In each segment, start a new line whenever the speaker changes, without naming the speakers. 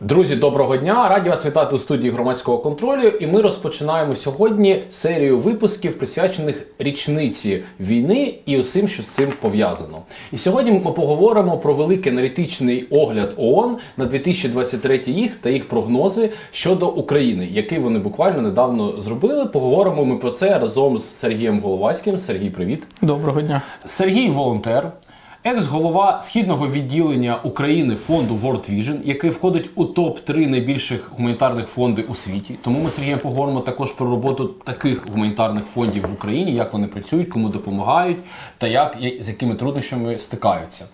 Друзі, доброго дня! Раді вас вітати у студії громадського контролю. І ми розпочинаємо сьогодні серію випусків, присвячених річниці війни і усім, що з цим пов'язано. І сьогодні ми поговоримо про великий аналітичний огляд ООН на 2023 рік та їх прогнози щодо України, який вони буквально недавно зробили. Поговоримо ми про це разом з Сергієм Головацьким. Сергій, привіт.
Доброго дня.
Сергій волонтер, екс-голова східного відділення України фонду World Vision, який входить у топ 3 найбільших гуманітарних фондів у світі. Тому ми з Сергієм поговоримо також про роботу таких гуманітарних фондів в Україні, як вони працюють, кому допомагають та як з якими труднощами стикаються.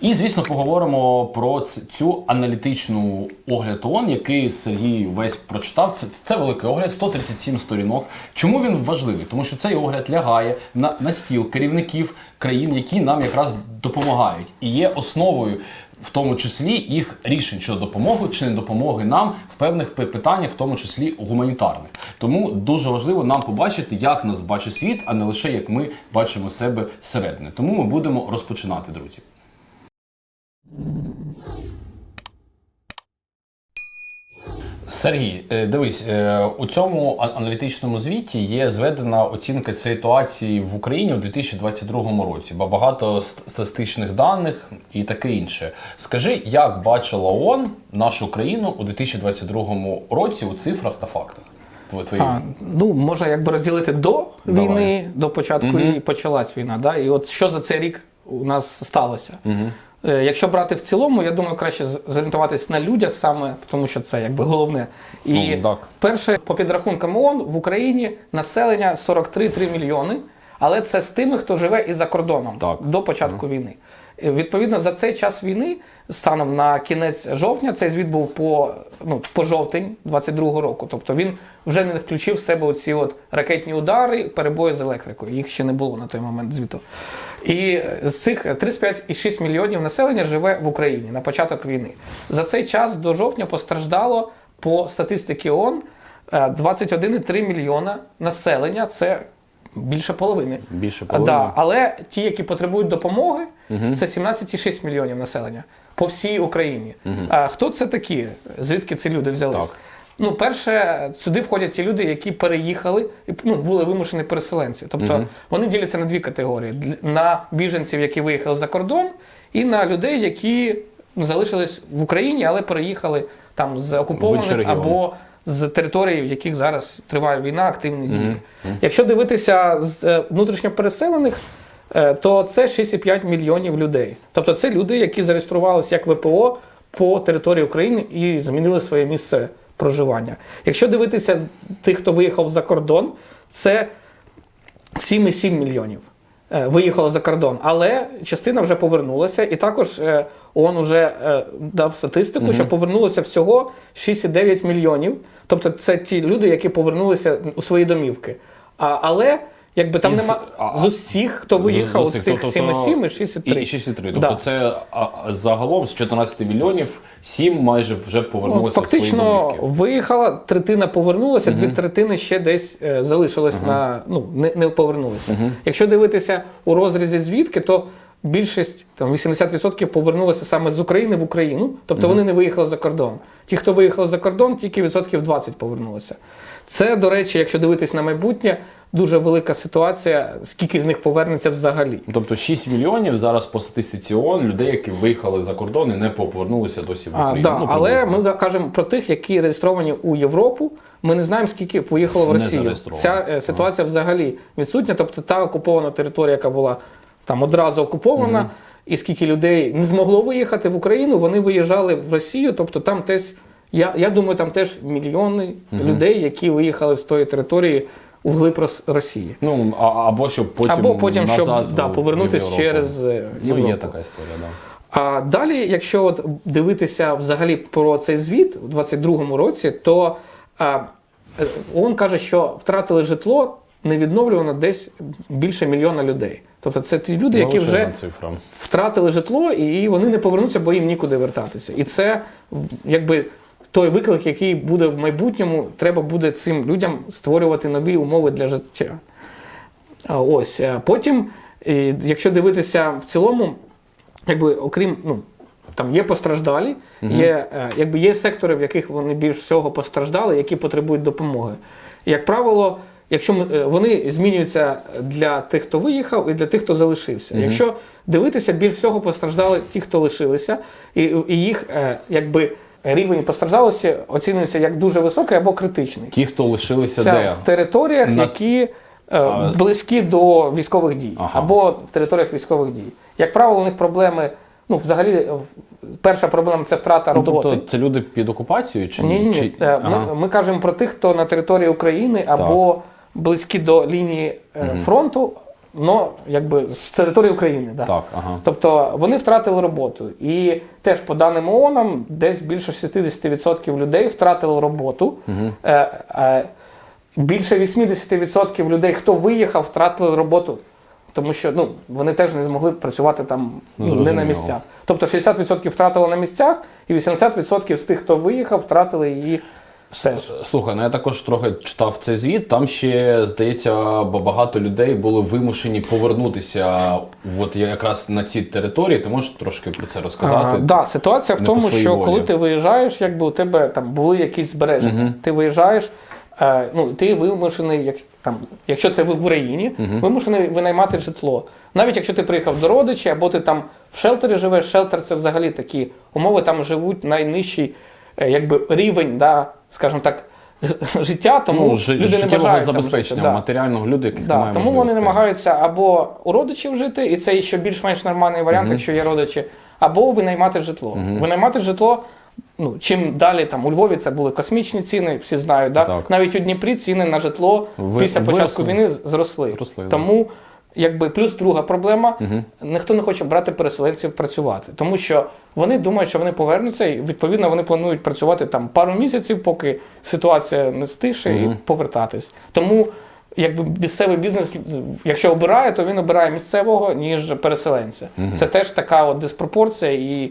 І звісно, поговоримо про цю аналітичну огляд ООН, який Сергій весь прочитав. Це, це великий огляд, 137 сторінок. Чому він важливий? Тому що цей огляд лягає на, на стіл керівників країн, які нам якраз допомагають, і є основою. В тому числі їх рішень щодо допомоги чи не допомоги нам в певних пи- питаннях, в тому числі гуманітарних. Тому дуже важливо нам побачити, як нас бачить світ, а не лише як ми бачимо себе зсередини. Тому ми будемо розпочинати, друзі. Сергій, е, дивись, е, у цьому аналітичному звіті є зведена оцінка ситуації в Україні у 2022 році, бо багато статистичних даних і таке інше. Скажи, як бачила ООН нашу країну у 2022 році у цифрах та фактах? Тво- Твої
А, ну, може, якби розділити до
Давай.
війни, до початку і почалась війна. Да? І от що за цей рік у нас сталося? Е, Якщо брати в цілому, я думаю, краще зорієнтуватись на людях саме, тому що це якби головне. І
Ну, так.
перше, по підрахункам ООН, в Україні населення 43-3 мільйони, але це з тими, хто живе і за кордоном
Так.
до початку війни. Е, Відповідно, за цей час війни, станом на кінець жовтня, цей звіт був по, ну, по жовтень 22-го року. Тобто він вже не включив в себе оці от ракетні удари, перебої з електрикою. Їх ще не було на той момент звіту. І з цих 35,6 мільйонів населення живе в Україні на початок війни. За цей час до жовтня постраждало по статистиці ООН е, 21,3 мільйона населення. Це більше половини.
Більше
А,
половини.
Да, але ті, які потребують допомоги, це 17,6 мільйонів населення по всій Україні. А хто це такі? Звідки ці люди взялись?
Так.
Ну, перше, сюди входять ті люди, які переїхали і ну, були вимушені переселенці. Тобто вони діляться на дві категорії: на біженців, які виїхали за кордон, і на людей, які ну, залишились в Україні, але переїхали там з окупованих або з територій, в яких зараз триває війна, активні дії. Якщо дивитися з е, внутрішньо переселених, е, то це 6,5 мільйонів людей. Тобто це люди, які зареєструвалися як ВПО по території України і змінили своє місце проживання. Якщо дивитися тих, хто виїхав за кордон, це 7,7 мільйонів. е, Виїхало за кордон, але частина вже повернулася, і також е, ООН вже е, дав статистику, що повернулося всього 6,9 мільйонів. Тобто це ті люди, які повернулися у свої домівки. А, але якби там
Із-
нема
а-
з усіх, хто виїхав
З
з
усіх,
цих
тобто,
7,7 і 6,3.
І 6,3. Тобто
Да.
це а, загалом з 14 мільйонів 7 майже вже
От,
повернулися в свої
фактично
домівки.
виїхала, третина повернулася, дві третини ще десь е, залишилось на ну не, не повернулися. Якщо дивитися у розрізі звідки, то більшість там 80% повернулося саме з України в Україну, тобто вони не виїхали за кордон. Ті, хто виїхали за кордон, тільки відсотків 20 повернулося. Це, до речі, якщо дивитись на майбутнє, дуже велика ситуація, скільки з них повернеться взагалі.
Тобто 6 мільйонів зараз по статистиці ООН людей, які виїхали за кордон і не повернулися досі в
А,
Україну.
да,
Ну,
але ми кажемо про тих, які реєстровані у Європу. Ми не знаємо, скільки поїхало в Росію. Ця е, ситуація взагалі відсутня. Тобто та окупована територія, яка була там одразу окупована, і скільки людей не змогло виїхати в Україну, вони виїжджали в Росію. Тобто там теж, я, я думаю, там теж мільйони людей, які виїхали з тої території у глиб Росії.
Ну, а, або щоб потім
Або потім,
назад
щоб да, повернутися через е,
Ну, є така історія, да.
А далі, якщо от дивитися взагалі про цей звіт у 22-му році, то а, е, ООН каже, що втратили житло невідновлювано десь більше мільйона людей. Тобто це ті люди, які вже втратили житло, і вони не повернуться, бо їм нікуди вертатися. І це якби той виклик, який буде в майбутньому, треба буде цим людям створювати нові умови для життя. Ось е, потім, якщо дивитися в цілому, якби окрім ну, там є постраждалі, є, е, якби є сектори, в яких вони більш всього постраждали, які потребують допомоги. І, як правило, якщо ми, е, вони змінюються для тих, хто виїхав, і для тих, хто залишився. Якщо дивитися, більш всього постраждали ті, хто лишилися, і, і їх якби рівень постраждалості оцінюється як дуже високий або критичний.
Ті, хто лишилися
Це
де?
в територіях,
На-
які е, близькі до військових дій,
Ага.
або в територіях військових дій. Як правило, у них проблеми. Ну, взагалі, перша проблема це втрата
Ну,
роботи.
тобто це люди під окупацією чи
ні, ні, ні. Е,
Ага.
Ми, ми кажемо про тих, хто на території України або близькі до лінії е, фронту, но якби з території України. Да.
Так, ага.
Тобто вони втратили роботу. І теж по даним ООН, десь більше 60% людей втратили роботу. Е, е, більше 80% людей, хто виїхав, втратили роботу. Тому що ну, вони теж не змогли працювати там
Ну,
ну, не на місцях. Тобто 60% втратили на місцях, і 80% з тих, хто виїхав, втратили її теж.
Слухай, ну я також трохи читав цей звіт. Там ще здається, багато людей були вимушені повернутися от якраз на ці території. Ти можеш трошки про це розказати?
А, да, ситуація в
Не по
тому,
своїй
що
волі.
коли ти виїжджаєш, якби у тебе там були якісь збереження. Ти виїжджаєш, е, ну ти вимушений, як там, якщо це в Україні, вимушений винаймати житло. Навіть якщо ти приїхав до родичів, або ти там в шелтері живеш, шелтер це взагалі такі умови, там живуть найнижчий е, якби, рівень, да, скажімо так, життя, тому
Ну,
люди не бажають там
забезпечення
жити. Да.
матеріального люди, яких
Да,
немає
тому вони намагаються або у родичів жити, і це ще більш-менш нормальний варіант, якщо є родичі, або винаймати житло. Винаймати житло. Ну, чим далі там у Львові це були космічні ціни, всі знають. Да?
Так.
Навіть у Дніпрі ціни на житло
Ви-
після початку
виросли.
війни зросли.
Зросли, да.
Якби плюс друга проблема, ніхто не хоче брати переселенців працювати, тому що вони думають, що вони повернуться, і відповідно вони планують працювати там пару місяців, поки ситуація не стише, і повертатись. Тому якби місцевий бізнес, якщо обирає, то він обирає місцевого, ніж переселенця. Це теж така от диспропорція і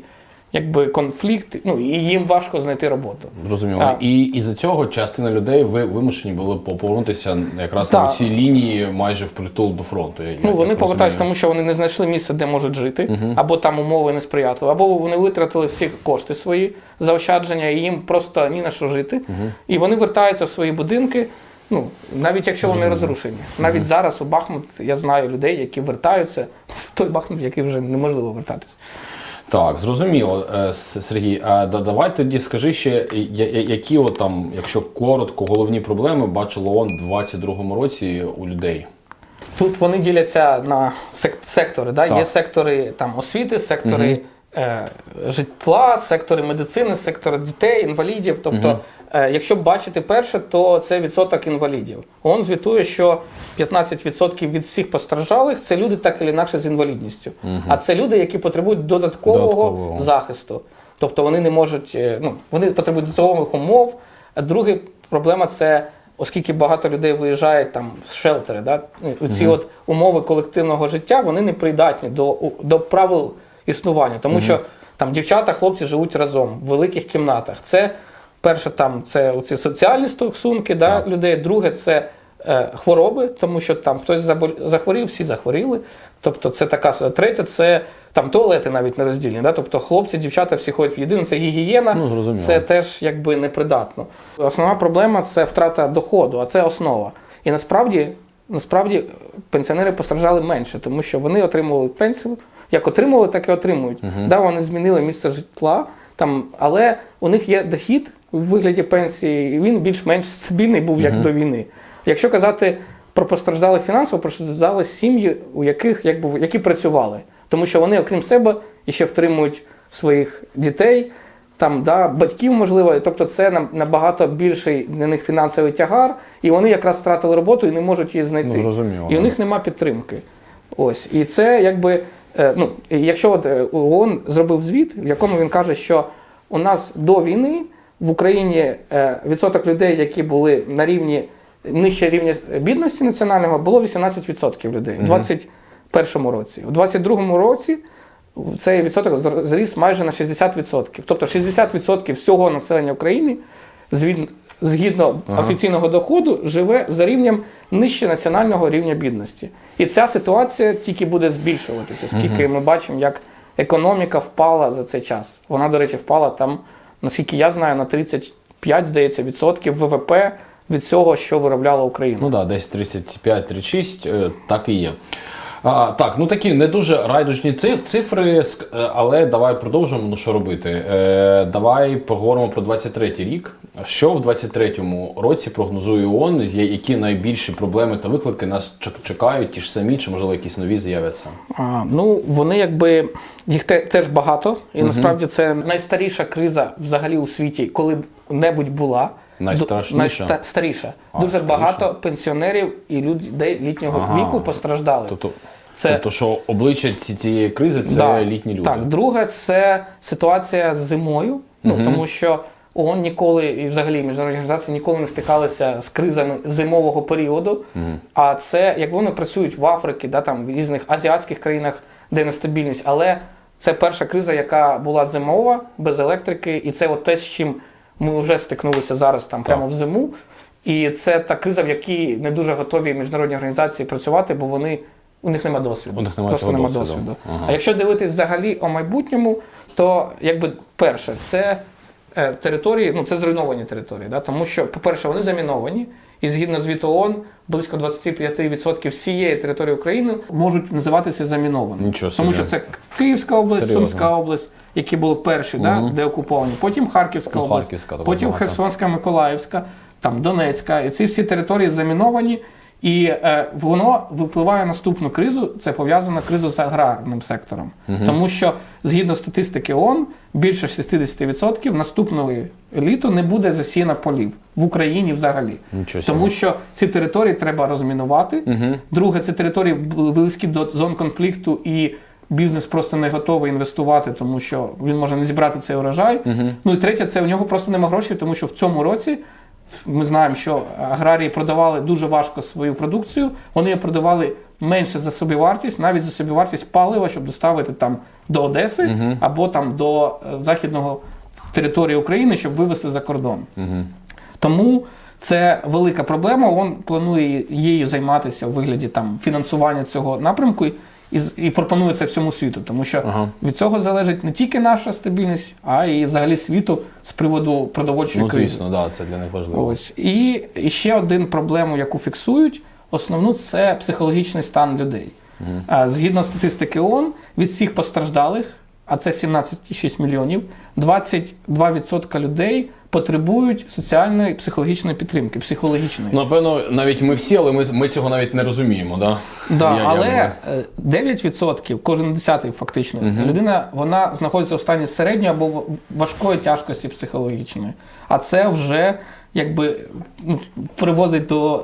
якби конфлікт. Ну і їм важко знайти роботу.
Зрозуміло.
А.
І із-за цього частина людей ви вимушені були по- повернутися якраз на цій лінії майже впритул до фронту. Я-
Ну вони повертаються, тому що вони не знайшли місце, де можуть жити, або там умови несприятливі, або вони витратили всі кошти свої заощадження, і їм просто ні на що жити. І вони вертаються в свої будинки. Ну, навіть якщо вони розрушені. Навіть зараз у Бахмут я знаю людей, які вертаються в той Бахмут, в який вже неможливо вертатися.
Так, зрозуміло, Е, Сергій. А да- давай тоді скажи ще, які от там, якщо коротко, головні проблеми бачило ООН в 22-му році у людей.
Тут вони діляться на сек- сектори. Да?
Так.
Є сектори там, освіти, сектори е, житла, сектори медицини, сектори дітей, інвалідів. Тобто, е, якщо бачити перше, то це відсоток інвалідів. ООН звітує, що 15% від всіх постраждалих це люди так чи інакше з інвалідністю. А це люди, які потребують додаткового,
Додаткового.
захисту. Тобто вони не можуть, е, ну, вони потребують додаткових умов. А друга проблема це. Оскільки багато людей виїжджають там з шелтери, да? ну, ці от умови колективного життя вони не придатні до, до правил існування, тому що там дівчата, хлопці живуть разом в великих кімнатах. Це перше, там це оці соціальні стосунки да,
Так.
людей. Друге, це е, хвороби, тому що там хтось забол- захворів, всі захворіли. Тобто це така третє, це там туалети навіть не роздільні. Да? Тобто хлопці, дівчата всі ходять в єдину, це гігієна,
Ну,
це теж якби непридатно. Основна проблема це втрата доходу, а це основа. І насправді, насправді пенсіонери постраждали менше, тому що вони отримували пенсію, як отримували, так і отримують. Да, вони змінили місце житла, там, але у них є дохід у вигляді пенсії, він більш-менш стабільний був як до війни. Якщо казати про постраждалих фінансово, постраждали сім'ї, у яких якби, які працювали, тому що вони, окрім себе, ще втримують своїх дітей там да, батьків, можливо, тобто це набагато більший для них фінансовий тягар, і вони якраз втратили роботу і не можуть її знайти.
Ну,
і у них нема підтримки. Ось. І це якби, е, ну, якщо от е, ООН зробив звіт, в якому він каже, що у нас до війни в Україні е, відсоток людей, які були на рівні нижче рівня бідності національного, було 18% людей у 2021 році. У 2022 році цей відсоток зріс майже на 60%. Тобто 60% всього населення України згідно
Ага.
офіційного доходу живе за рівнем нижче національного рівня бідності. І ця ситуація тільки буде збільшуватися, оскільки ми бачимо, як економіка впала за цей час. Вона, до речі, впала там, наскільки я знаю, на 35, здається, відсотків ВВП від цього, що виробляла Україна.
Ну так, да, десь 35-36, е, так і є. А, так, ну такі не дуже райдужні цифри, е, але давай продовжимо. Ну що робити? Е, давай поговоримо про 23-й рік. Що в 23-му році прогнозує ООН, які найбільші проблеми та виклики нас чек- чекають, ті ж самі, чи можливо якісь нові з'являться?
А, ну, вони якби їх те, теж багато, і насправді це найстаріша криза взагалі у світі, коли б-небудь була.
Найстрашніша?
Ду- найста-
А,
Дуже
старіша.
багато пенсіонерів і людей літнього
Ага.
віку постраждали.
Тобто,
Це-
тобто, що обличчя цієї кризи це
Да.
літні люди.
Так, друге, це ситуація з зимою. Ну тому що ООН ніколи і взагалі міжнародні організації ніколи не стикалися з кризами зимового періоду. А це як вони працюють в Африці, да, там в різних азіатських країнах, де нестабільність, але це перша криза, яка була зимова, без електрики, і це от те, з чим ми вже стикнулися зараз там прямо в зиму. І це та криза, в якій не дуже готові міжнародні організації працювати, бо вони у них немає досвіду.
У них немає
Просто
цього
немає
досвіду.
досвіду.
Ага.
А якщо дивитись взагалі о майбутньому, то якби перше, це е, території, ну це зруйновані території, да? тому що, по-перше, вони заміновані, і згідно звіту ООН, близько 25% всієї території України можуть називатися замінованими.
Нічого собі.
Тому що це Київська область,
Серйозно.
Сумська область, які були перші, да, де окуповані, потім Харківська
Ну,
область,
Харківська
потім
багато.
Херсонська, Миколаївська, там Донецька. І ці всі території заміновані. І е, воно випливає наступну кризу. Це пов'язана криза з аграрним сектором, тому що згідно статистики ООН, більше 60% наступного літо не буде засіяно полів в Україні взагалі.
Нічого.
Тому що ці території треба розмінувати. Друге, це території бл- близькі до зон конфлікту, і бізнес просто не готовий інвестувати, тому що він може не зібрати цей урожай. Ну і третє, це у нього просто нема грошей, тому що в цьому році ми знаємо, що аграрії продавали дуже важко свою продукцію. Вони її продавали менше за собівартість, навіть за собівартість палива, щоб доставити там до Одеси або там до е, західного території України, щоб вивезти за кордон. Тому це велика проблема. ООН планує її займатися у вигляді там фінансування цього напрямку і, і пропонує це всьому світу, тому що
Ага.
від цього залежить не тільки наша стабільність, а й взагалі світу з приводу продовольчої
Ну,
кризи.
звісно, да, це для них важливо.
Ось і, і ще один проблему, яку фіксують, основну це психологічний стан людей. А, Згідно статистики ООН, від всіх постраждалих, а це 17,6 мільйонів, 22% людей потребують соціальної і психологічної підтримки, психологічної.
Напевно, навіть ми всі, але ми, ми цього навіть не розуміємо, да?
Да,
Я- я
але е, 9%, кожен десятий фактично, людина вона знаходиться у стані середньої або важкої тяжкості психологічної. А це вже якби ну, приводить до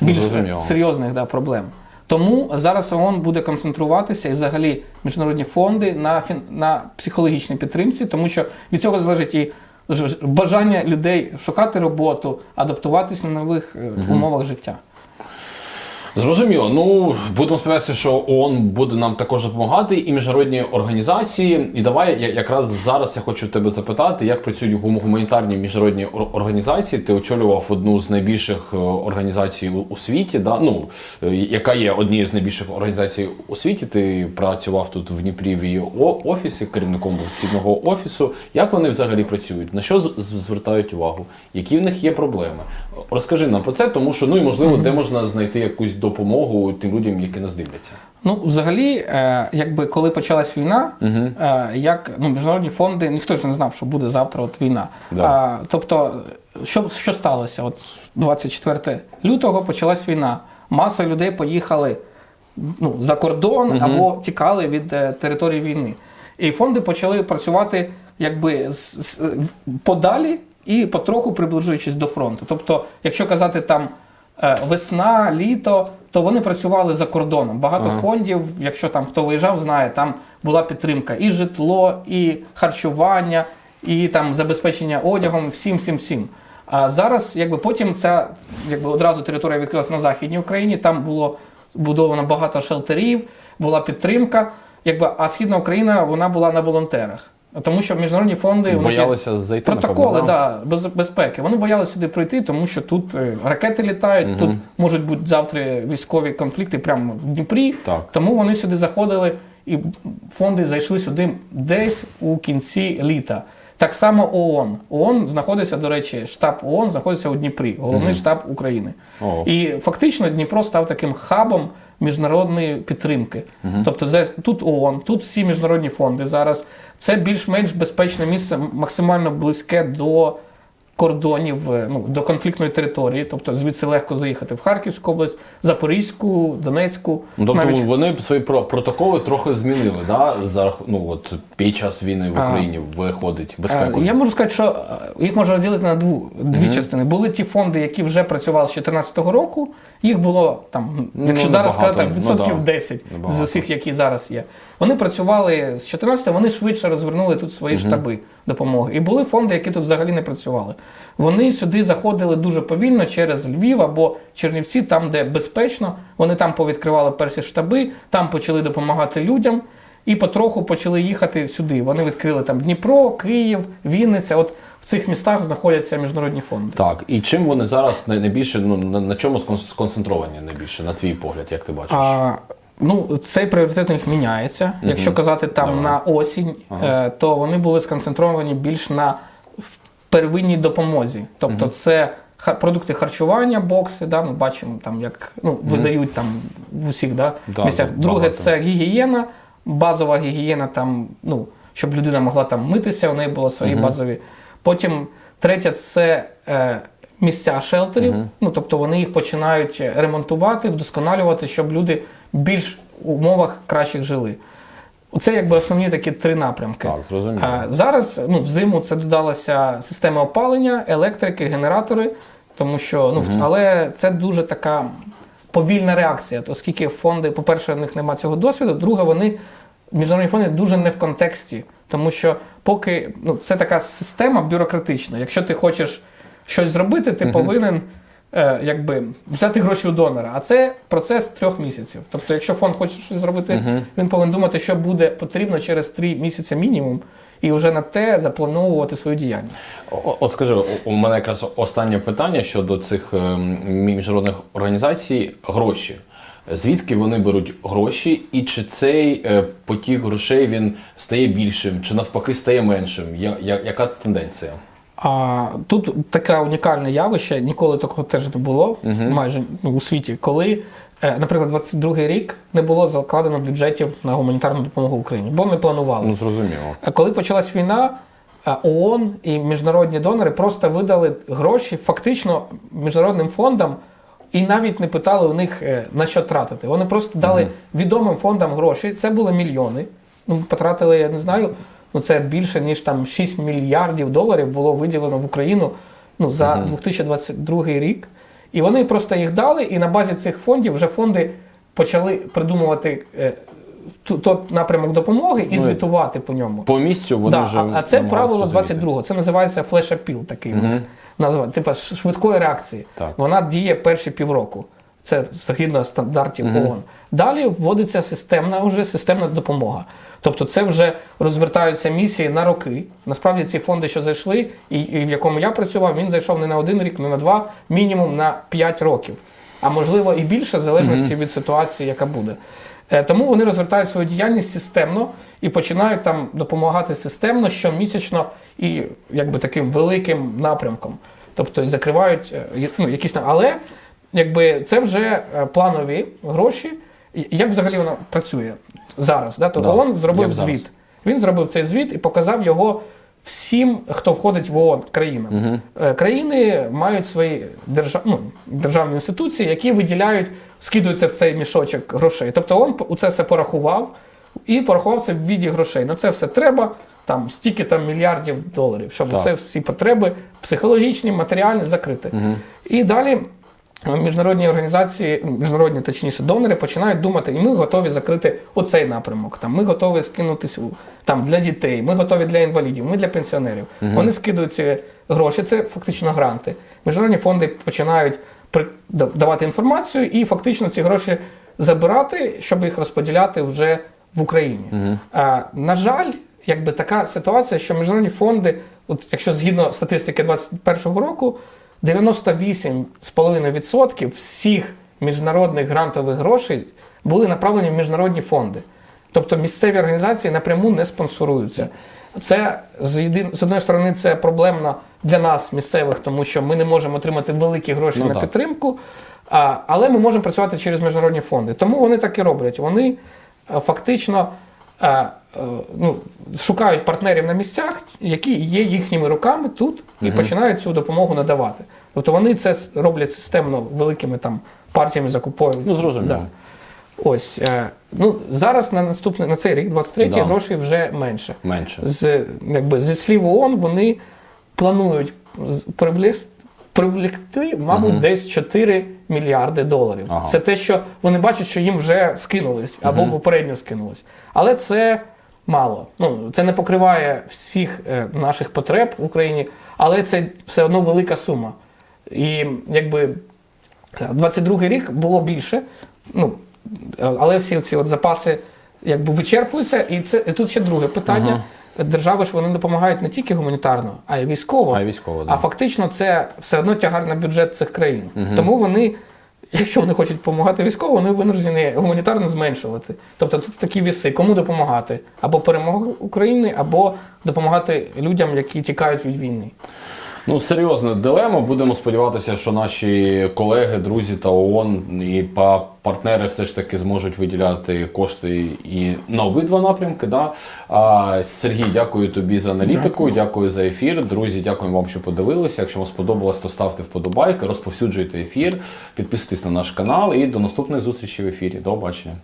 більш
Зрозуміло.
серйозних да, проблем. Тому зараз ООН буде концентруватися і взагалі міжнародні фонди на, на психологічній підтримці, тому що від цього залежить і бажання людей шукати роботу, адаптуватися на нових угу. умовах життя.
Зрозуміло. Ну будемо сподіватися, що ООН буде нам також допомагати, і міжнародні організації. І давай я якраз зараз я хочу тебе запитати, як працюють гум- гуманітарні міжнародні організації. Ти очолював одну з найбільших е, організацій у, у світі, да? ну е, яка є однією з найбільших організацій у світі. Ти працював тут в Дніпрі в її офісі, керівником східного офісу. Як вони взагалі працюють? На що звертають увагу? Які в них є проблеми? Розкажи нам про це, тому що ну і можливо, де можна знайти якусь допомогу тим людям, які нас дивляться.
Ну, взагалі, е, якби коли почалась війна, е, як ну, міжнародні фонди, ніхто ж не знав, що буде завтра от війна.
Да.
А, тобто, що, що сталося? От 24 лютого почалась війна. Маса людей поїхали ну, за кордон або тікали від е, території війни. І фонди почали працювати якби з, з- подалі і потроху приближуючись до фронту. Тобто, якщо казати там весна, літо, то вони працювали за кордоном. Багато фондів, якщо там хто виїжджав, знає, там була підтримка і житло, і харчування, і там забезпечення одягом, всім, всім, всім. А зараз, якби потім ця якби одразу територія відкрилася на західній Україні. Там було збудовано багато шелтерів, була підтримка. Якби а східна Україна вона була на волонтерах, тому що міжнародні фонди
Боялися зайти
протоколи
да?
без, безпеки. Вони боялися сюди прийти, тому що тут е, ракети літають, тут можуть бути завтра військові конфлікти прямо в Дніпрі.
Так.
Тому вони сюди заходили і фонди зайшли сюди десь у кінці літа. Так само ООН. ООН знаходиться, до речі, штаб ООН знаходиться у Дніпрі, головний штаб України.
О.
І фактично Дніпро став таким хабом міжнародної підтримки. Тобто, це- тут ООН, тут всі міжнародні фонди зараз. Це більш-менш безпечне місце, максимально близьке до кордонів, е, ну, до конфліктної території. Тобто звідси легко доїхати в Харківську область, Запорізьку, Донецьку.
Ну, Тобто
навіть
вони свої про- протоколи трохи змінили, да? За, ну, от, під час війни в
А.
Україні виходить
Е,
безпеку.
Я можу сказати, що е, їх можна розділити на дву, дві частини. Були ті фонди, які вже працювали з 2014 року. Їх було там,
Ну,
якщо зараз
небагато.
сказати,
Ну,
відсотків
да.
10 з усіх, які зараз є. Вони працювали з 14 вони швидше розвернули тут свої штаби допомоги. І були фонди, які тут взагалі не працювали. Вони сюди заходили дуже повільно через Львів або Чернівці, там, де безпечно. Вони там повідкривали перші штаби, там почали допомагати людям. І потроху почали їхати сюди. Вони відкрили там Дніпро, Київ, Вінниця. От в цих містах знаходяться міжнародні фонди.
Так, і чим вони зараз найбільше, ну, на, на чому сконцентровані найбільше, на твій погляд, як ти бачиш?
А, ну, цей пріоритет у них міняється. Якщо казати там
Давай.
на осінь, е, то вони були сконцентровані більш на первинній допомозі. Тобто, це ха- продукти харчування, бокси. Да, ми бачимо, там, як ну, видають там в усіх да,
Да,
місцях. Друге,
багато.
це гігієна, базова гігієна, там, ну, щоб людина могла там митися, у неї були свої базові. Потім третє це е, місця шелтерів. Ну, тобто вони їх починають ремонтувати, вдосконалювати, щоб люди більш в умовах кращих жили. Це якби основні такі три напрямки.
Так, зрозуміло.
Зараз ну, взиму це додалася система опалення, електрики, генератори, тому що ну, але це дуже така повільна реакція, оскільки фонди, по-перше, в них немає цього досвіду. Друге, вони міжнародні фонди дуже не в контексті, тому що поки ну, це така система бюрократична. Якщо ти хочеш щось зробити, ти повинен. Е, якби взяти гроші у донора, а це процес трьох місяців. Тобто, якщо фонд хоче щось зробити, він повинен думати, що буде потрібно через три місяці мінімум, і вже на те заплановувати свою діяльність.
О- От скажи, у- мене якраз останнє питання щодо цих ем, міжнародних організацій гроші. Звідки вони беруть гроші, і чи цей е, потік грошей він стає більшим, чи навпаки стає меншим? Я, я, яка тенденція?
А тут таке унікальне явище, ніколи такого теж не було, майже ну, у світі, коли, е, наприклад, 22-й рік не було закладено бюджетів на гуманітарну допомогу Україні, бо не
Ну зрозуміло.
А коли почалась війна, е, ООН і міжнародні донори просто видали гроші фактично міжнародним фондам і навіть не питали у них е, на що тратити. Вони просто дали відомим фондам гроші. Це були мільйони. Ну, потратили, я не знаю, ну це більше ніж там 6 мільярдів доларів було виділено в Україну ну, за 2022 рік. І вони просто їх дали, і на базі цих фондів вже фонди почали придумувати е, тот напрямок допомоги і
Ну,
звітувати по ньому.
По місцю вони
Да,
вже
а, це правило
розуміти.
22-го. Це називається флеш-апіл такий.
Мгм.
Назва, типа швидкої реакції.
Так.
Вона діє перші півроку. Це згідно стандартів ООН. Далі вводиться системна вже системна допомога. Тобто це вже розвертаються місії на роки. Насправді ці фонди, що зайшли, і, і в якому я працював, він зайшов не на один рік, не на два, мінімум на 5 років. А можливо і більше, в залежності від ситуації, яка буде. Е, Тому вони розвертають свою діяльність системно і починають там допомагати системно, щомісячно і якби таким великим напрямком. Тобто закривають е, ну, якісь. Але якби це вже е, планові гроші. Як взагалі воно працює зараз? Да? То
Да,
ООН зробив
як зараз.
звіт. Він зробив цей звіт і показав його всім, хто входить в ООН країнам. Е, Країни мають свої держав... ну, державні інституції, які виділяють, скидуються в цей мішочок грошей. Тобто ООН у це все порахував і порахував це в віді грошей. На це все треба. Там стільки там мільярдів доларів, щоб
Так.
це всі потреби психологічні, матеріальні закрити. І далі міжнародні організації, міжнародні точніше донори починають думати, і ми готові закрити оцей напрямок. Там ми готові скинутись там для дітей, ми готові для інвалідів, ми для пенсіонерів. Вони скидують ці гроші, це фактично гранти. Міжнародні фонди починають давати інформацію і фактично ці гроші забирати, щоб їх розподіляти вже в Україні. А, на жаль, якби така ситуація, що міжнародні фонди, от якщо згідно статистики 2021 року, 98,5% всіх міжнародних грантових грошей були направлені в міжнародні фонди. Тобто місцеві організації напряму не спонсоруються. Це з, єдин, з одної сторони це проблемно для нас, місцевих, тому що ми не можемо отримати великі гроші
Ну,
на
так.
підтримку, а, але ми можемо працювати через міжнародні фонди. Тому вони так і роблять. Вони е, фактично ну, шукають партнерів на місцях, які є їхніми руками тут, і починають цю допомогу надавати. Тобто вони це роблять системно великими там партіями закуповують.
Ну, зрозуміло.
Да. Ось е, ну зараз на наступний на цей рік, 23
Да.
грошей вже менше.
Менше.
З якби зі слів ООН вони планують привлекти, мабуть, десь 4 мільярди доларів.
Ага.
Це те, що вони бачать, що їм вже скинулись або попередньо скинулись. Але це мало. Ну це не покриває всіх е, наших потреб в Україні, але це все одно велика сума. І якби 22 рік було більше. Ну, але всі ці от запаси якби вичерпуються. І це і тут ще друге питання. Держави ж вони допомагають не тільки гуманітарно, а й військово.
А й військово, да.
А фактично це все одно тягар на бюджет цих країн. Тому вони, якщо вони хочуть допомагати військово, вони винуждені гуманітарно зменшувати. Тобто тут такі віси, кому допомагати? Або перемога України, або допомагати людям, які тікають від війни.
Ну, серйозна дилема. Будемо сподіватися, що наші колеги, друзі та ООН і партнери все ж таки зможуть виділяти кошти і на обидва напрямки. Да? А, Сергій, дякую тобі за аналітику, дякую. за ефір. Друзі, дякую вам, що подивилися. Якщо вам сподобалось, то ставте вподобайки, розповсюджуйте ефір, підписуйтесь на наш канал і до наступних зустрічей в ефірі. До побачення.